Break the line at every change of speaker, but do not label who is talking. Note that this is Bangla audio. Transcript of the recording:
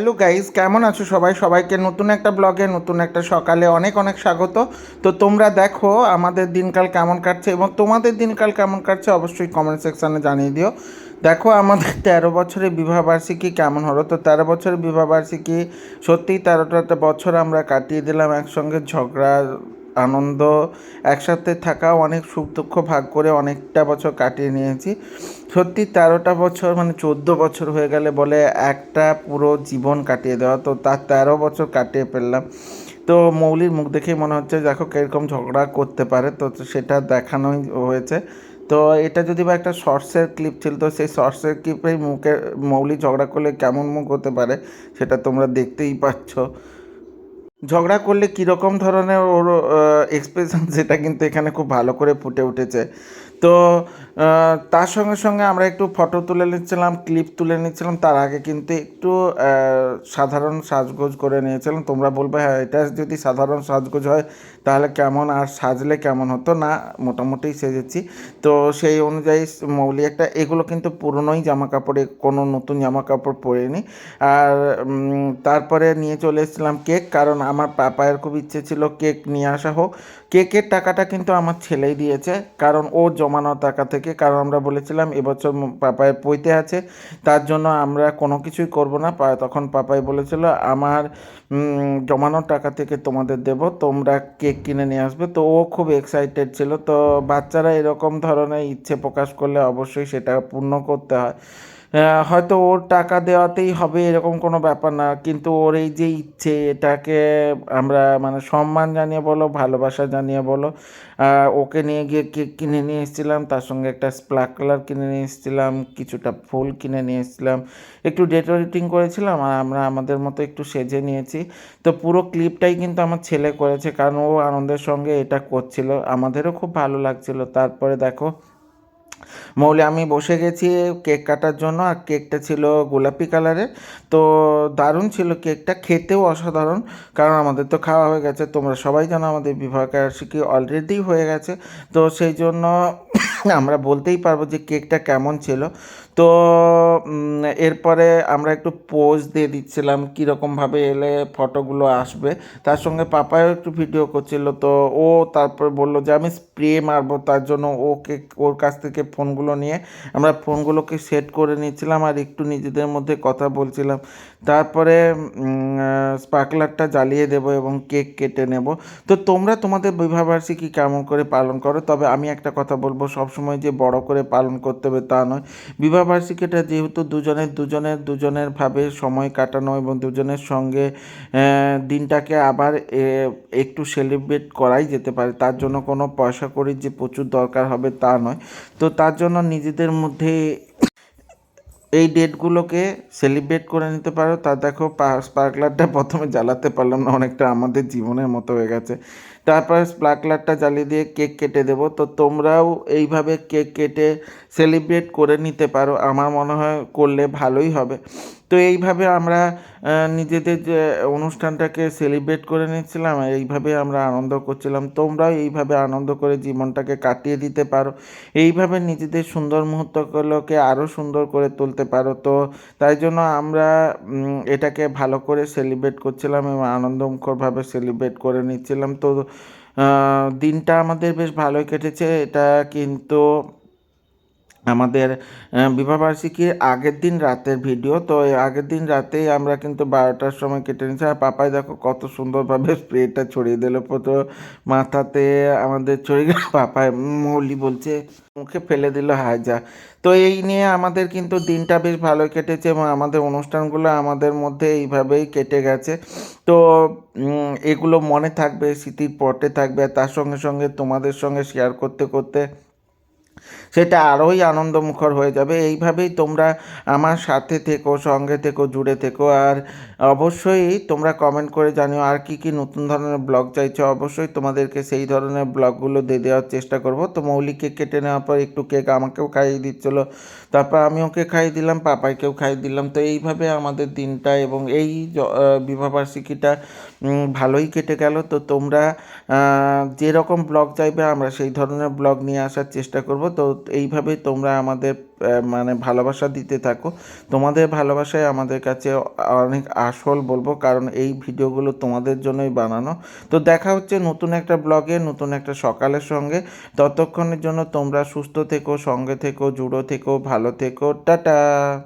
হ্যালো গাইজ কেমন আছো সবাই? সবাইকে নতুন একটা ব্লগে, নতুন একটা সকালে অনেক অনেক স্বাগত। তো তোমরা দেখো আমাদের দিনকাল কেমন কাটছে এবং তোমাদের দিনকাল কেমন কাটছে অবশ্যই কমেন্ট সেকশানে জানিয়ে দিও। দেখো আমাদের তেরো বছরের বিবাহবার্ষিকী কেমন হলো? তো তেরো বছরের বিবাহবার্ষিকী সত্যিই তেরোটা বছর আমরা কাটিয়ে দিলাম, একসঙ্গে ঝগড়া আনন্দ, একসাথে থাকা, অনেক সুখ দুঃখ ভাগ করে অনেকটা বছর কাটিয়ে নিয়েছি। সত্যি তেরোটা বছর মানে চোদ্দ বছর হয়ে গেলে বলে একটা পুরো জীবন কাটিয়ে দেওয়া। তো তার তেরো বছর কাটিয়ে ফেললাম। তো মৌলির মুখ দেখেই মনে হচ্ছে, দেখো কীরকম ঝগড়া করতে পারে। তো সেটা দেখানোই হয়েছে। তো এটা যদি বা একটা শর্টসের ক্লিপ ছিল, তো সেই শর্টসের ক্লিপেই মুখে মৌলি ঝগড়া করলে কেমন মুখ হতে পারে, সেটা তোমরা দেখতেই পাচ্ছ। ঝগড়া করলে কীরকম ধরনের ওর এক্সপ্রেশন সেটা কিন্তু এখানে খুব ভালো করে ফুটে উঠেছে। তো তার সঙ্গে সঙ্গে আমরা একটু ফটো তুলে নিচ্ছিলাম ক্লিপ তুলে নিচ্ছিলাম। তার আগে কিন্তু একটু সাধারণ সাজগোজ করে নিয়েছিলাম। তোমরা বলবে হ্যাঁ এটা যদি সাধারণ সাজগোজ হয়, তাহলে কেমন আর সাজলে কেমন হতো? না, মোটামুটি সেজেছি। তো সেই অনুযায়ী মৌলি একটা, এগুলো কিন্তু পুরনোই জামা কাপড়ে কোনো নতুন জামা কাপড় পরিনি। আর তারপরে নিয়ে চলে এসেছিলাম কেক কারণ আমার পাপায়ের খুব ইচ্ছে ছিল কেক নিয়ে আসা হোক। কেকের টাকাটা কিন্তু আমার ছেলেই দিয়েছে, কারণ ও জমানো টাকা থেকে, কারণ আমরা বলেছিলাম এবছর পাপায় পইতে আছে, তার জন্য আমরা কোনো কিছুই করব না। তখন পাপাই বলেছিল, আমার জমানো টাকা থেকে তোমাদের দেব, তোমরা কেক কিনে নিয়ে আসবে। তো ও খুব এক্সাইটেড ছিল। তো বাচ্চারা এরকম ধরনের ইচ্ছে প্রকাশ করলে অবশ্যই সেটা পূর্ণ করতে হয়। হয়তো ওর টাকা দেওয়াতেই হবে এরকম কোনো ব্যাপার না। কিন্তু ওর এই যে ইচ্ছে, এটাকে আমরা মানে সম্মান জানিয়ে বলো, ভালোবাসা জানিয়ে বলো ওকে নিয়ে গিয়ে কেক কিনে নিয়ে এসেছিলাম, তার সঙ্গে একটা স্প্লাকলার কিনে নিয়ে এসেছিলাম, কিছুটা ফুল কিনে নিয়ে এসেছিলাম, একটু ডেকোরেটিং করেছিলাম, আর আমরা আমাদের মতো একটু সেজে নিয়েছি। তো পুরো ক্লিপটাই কিন্তু আমার ছেলে করেছে, কারণ ও আনন্দের সঙ্গে এটা করছিল, আমাদেরও খুব ভালো লাগছিল। তারপরে দেখো মৌলি, আমি বসে গেছি কেক কাটার জন্য, আর কেকটা ছিল গোলাপি কালারের। তো দারুণ ছিল কেকটা, খেতেও অসাধারণ, কারণ আমাদের তো খাওয়া হয়ে গেছে। তোমরা সবাই জানো আমাদের বিবাহ বার্ষিকী অলরেডি হয়ে গেছে। তো সেই জন্য আমরা বলতেই পারব যে কেকটা কেমন ছিল। তো এরপরে আমরা একটু পোজ দিয়ে দিচ্ছিলাম কীরকমভাবে এলে ফটোগুলো আসবে। তার সঙ্গে পাপাও একটু ভিডিও করছিল, তো ও তারপর বলল যে, আমি স্প্রে মারবো। তার জন্য ওকে, ওর কাছ থেকে ফোনগুলো নিয়ে আমরা ফোনগুলোকে সেট করে নিচ্ছিলাম আর একটু নিজেদের মধ্যে কথা বলছিলাম। তারপরে স্পার্কলারটা জ্বালিয়ে দেব এবং কেক কেটে নেব। তো তোমরা তোমাদের বিবাহবার্ষিকী কেমন করে পালন করো? তবে আমি একটা কথা বলব, সবসময় যে বড় করে পালন করতে হবে তা নয়। বিবাহবার্ষিকীটা যেহেতু দুজনের দুজনের দুজনের ভাবে সময় কাটানো এবং দুজনের সঙ্গে দিনটাকে আবার একটু সেলিব্রেট করাই যেতে পারে, তার জন্য কোনো পয়সা করির যে প্রচুর দরকার হবে তা নয়। তো তার জন্য নিজেদের মধ্যে এই ডেটগুলোকে সেলিব্রেট করে নিতে পারো। তা দেখো স্পার্কলারটা প্রথমে জ্বালাতে পারলাম না, অনেকটা আমাদের জীবনের মতো হয়ে গেছে। তারপরে স্পার্কলারটা জ্বালিয়ে দিয়ে কেক কেটে দেবো। তো তোমরাও এইভাবে কেক কেটে সেলিব্রেট করে নিতে পারো। আমার মনে হয় করলে ভালোই হবে। তো এইভাবে আমরা নিজেদের যে অনুষ্ঠানটাকে সেলিব্রেট করে নিচ্ছিলাম, এইভাবে আমরা আনন্দ করছিলাম। তোমরাও এইভাবে আনন্দ করে জীবনটাকে কাটিয়ে দিতে পারো। এইভাবে নিজেদের সুন্দর মুহূর্তগুলোকে আরও সুন্দর করে তুলতে পারো। তো তাই জন্য আমরা এটাকে ভালো করে সেলিব্রেট করছিলাম এবং আনন্দমুখরভাবে সেলিব্রেট করে নিচ্ছিলাম। তো দিনটা আমাদের বেশ ভালোই কেটেছে। এটা কিন্তু আমাদের বিবাহবার্ষিকীর আগের দিন রাতের ভিডিও তো আগের দিন রাতেই আমরা কিন্তু বারোটার সময় কেটে নিয়েছি। আর পাপাই দেখো কত সুন্দরভাবে স্প্রেটা ছড়িয়ে দিল। তো মাথাতে আমাদের ছড়িয়ে গেল। পাপায় মৌলি বলছে, মুখে ফেলে দিল যা। তো এই নিয়ে আমাদের কিন্তু দিনটা বেশ ভালো কেটেছে এবং আমাদের অনুষ্ঠানগুলো আমাদের মধ্যে এইভাবেই কেটে গেছে। তো এগুলো মনে থাকবে, স্মৃতির পটে থাকবে। তার সঙ্গে সঙ্গে তোমাদের সঙ্গে শেয়ার করতে করতে সেটা আরোই আনন্দমুখর হয়ে যাবে। এইভাবেই তোমরা আমার সাথে থেকো, সঙ্গে থেকো, জুড়ে থেকো। আর অবশ্যই তোমরা কমেন্ট করে জানিও আর কি কি নতুন ধরনের ব্লগ চাইছো। অবশ্যই তোমাদেরকে সেই ধরনের ব্লগগুলো দিয়ে দেওয়ার চেষ্টা করব। তো মৌলিক কেক কেটে নেওয়ার পর একটু কেক আমাকেও খাইয়ে দিচ্ছিল। তারপর আমি ওকে খাইয়ে দিলাম, পাপাইকেও খাইয়ে দিলাম। তো এইভাবে আমাদের দিনটা এবং এই বিবাহবার্ষিকীটা ভালোই কেটে গেল। তো তোমরা যেরকম ব্লগ চাইবে আমরা সেই ধরনের ব্লগ নিয়ে আসার চেষ্টা করব। তো এইভাবেই তোমরা আমাদের মানে ভালোবাসা দিতে থাকো। তোমাদের ভালোবাসায় আমাদের কাছে অনেক আসল বলব, কারণ এই ভিডিওগুলো তোমাদের জন্যই বানানো। তো দেখা হচ্ছে নতুন একটা ব্লগে, নতুন একটা সকালের সঙ্গে। ততক্ষণের জন্য তোমরা সুস্থ থেকো, সঙ্গে থেকো, জুড়ো থেকো, ভালো থেকো। টাটা!